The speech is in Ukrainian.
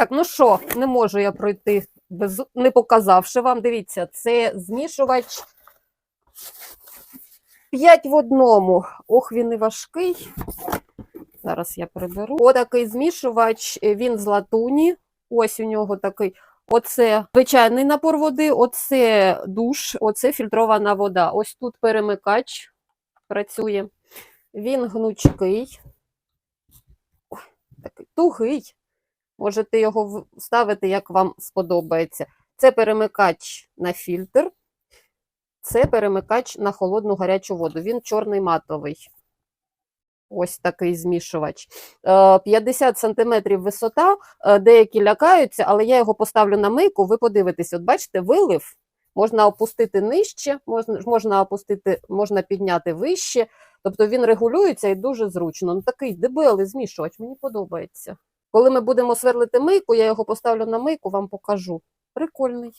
Так, ну що, не можу я пройти без не показавши вам. Дивіться, це змішувач 5 в одному. Ох, він і важкий. Зараз я приберу. Отакий змішувач, він з латуні. Ось у нього такий. Оце звичайний напор води, оце душ, оце фільтрована вода. Ось тут перемикач працює. Він гнучкий, Ой, такий тугий. Можете його в- ставити, як вам сподобається. Це перемикач на фільтр, це перемикач на холодну гарячу воду. Він чорний матовий. Ось такий змішувач. Е, 50 см висота. Е, Деякі лякаються, але я його поставлю на мийку. Ви подивитесь, от бачите, вилив. Можна опустити нижче, можна, можна опустити, можна підняти вище. Тобто він регулюється і дуже зручно. Ну такий дебелий змішувач, мені подобається. Коли ми будемо сверлити мийку, я його поставлю на мийку, вам покажу. Прикольний.